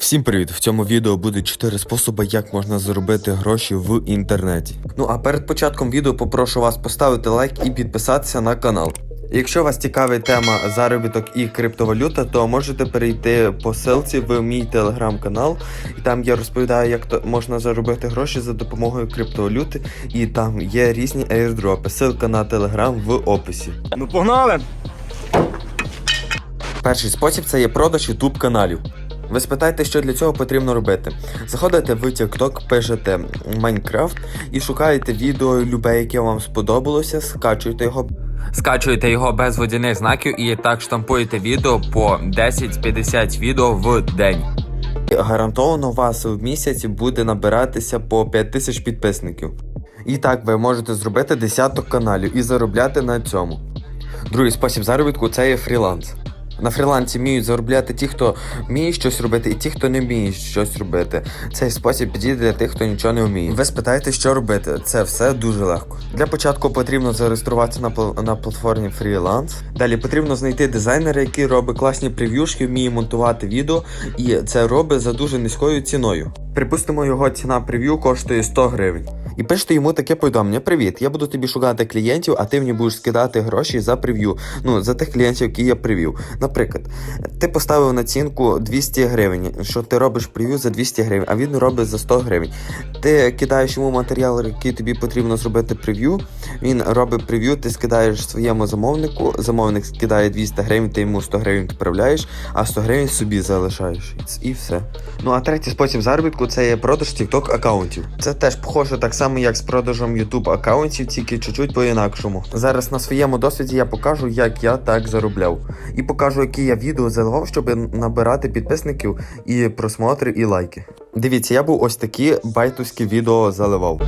Всім привіт! В цьому відео буде 4 способи, як можна заробити гроші в інтернеті. Ну а перед початком відео попрошу вас поставити лайк і підписатися на канал. Якщо вас цікавить тема заробіток і криптовалюта, то можете перейти по ссылці в мій телеграм-канал, і там я розповідаю, як то можна заробити гроші за допомогою криптовалюти, і там є різні airdропи. Ссылка на телеграм в описі. Ну погнали! Перший спосіб це є продаж YouTube каналів. Ви спитаєте, що для цього потрібно робити. Заходите в TikTok, пишете Майнкрафт і шукаєте відео любе, яке вам сподобалося, скачуєте його. Скачуєте його без водяних знаків і так штампуєте відео по 10-50 відео в день. Гарантовано у вас в місяці буде набиратися по 5000 підписників. І так ви можете зробити десяток каналів і заробляти на цьому. Другий спосіб заробітку це є фріланс. На фрілансі вміють заробляти ті, хто вміє щось робити, і ті, хто не вміє щось робити. Цей спосіб підійде для тих, хто нічого не вміє. Ви спитаєте, що робити. Це все дуже легко. Для початку потрібно зареєструватися на, пл- на платформі фріланс. Далі потрібно знайти дизайнера, який робить класні прев'юшки, вміє монтувати відео, і це робить за дуже низькою ціною. Припустимо, його ціна прев'ю коштує 100 гривень. І пишете йому таке повідомлення: Привіт, я буду тобі шукати клієнтів, а ти мені будеш скидати гроші за прев'ю. Ну, за тих клієнтів, які я привів. Наприклад, ти поставив націнку 200 гривень, що ти робиш прев'ю за 200 гривень, а він робить за 100 гривень. Ти кидаєш йому матеріал, який тобі потрібно зробити прев'ю. Він робить прев'ю, ти скидаєш своєму замовнику. Замовник скидає 200 гривень, ти йому 100 гривень відправляєш, а 100 гривень собі залишаєш. І все. Ну а третій спосіб заробітку це є продаж TikTok аккаунтів. Це теж похоже так само, як з продажем YouTube аккаунтів, тільки чуть-чуть по-інакшому. Зараз на своєму досвіді я покажу, як я так заробляв. І покажу, які я відео заливав, щоб набирати підписників і просмотри, і лайки. Дивіться, я був ось такі байтуські відео заливав.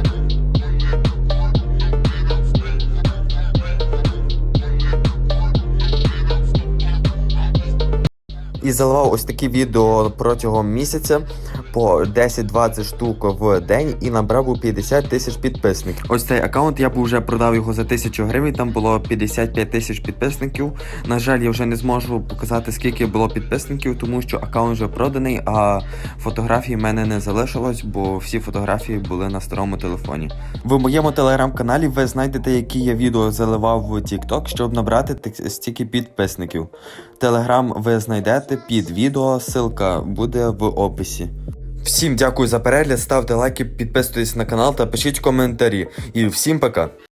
І заливав ось такі відео протягом місяця по 10-20 штук в день і набрав у 50 тисяч підписників. Ось цей аккаунт я б вже продав його за 1000 гривень. Там було 55 тисяч підписників. На жаль, я вже не зможу показати, скільки було підписників, тому що аккаунт вже проданий, а фотографій в мене не залишилось, бо всі фотографії були на старому телефоні. В моєму телеграм-каналі ви знайдете, які я відео заливав в TikTok, щоб набрати стільки підписників. Телеграм ви знайдете під відео, ссылка буде в описі. Всім дякую за перегляд, ставте лайки, підписуйтесь на канал та пишіть коментарі. І всім пока!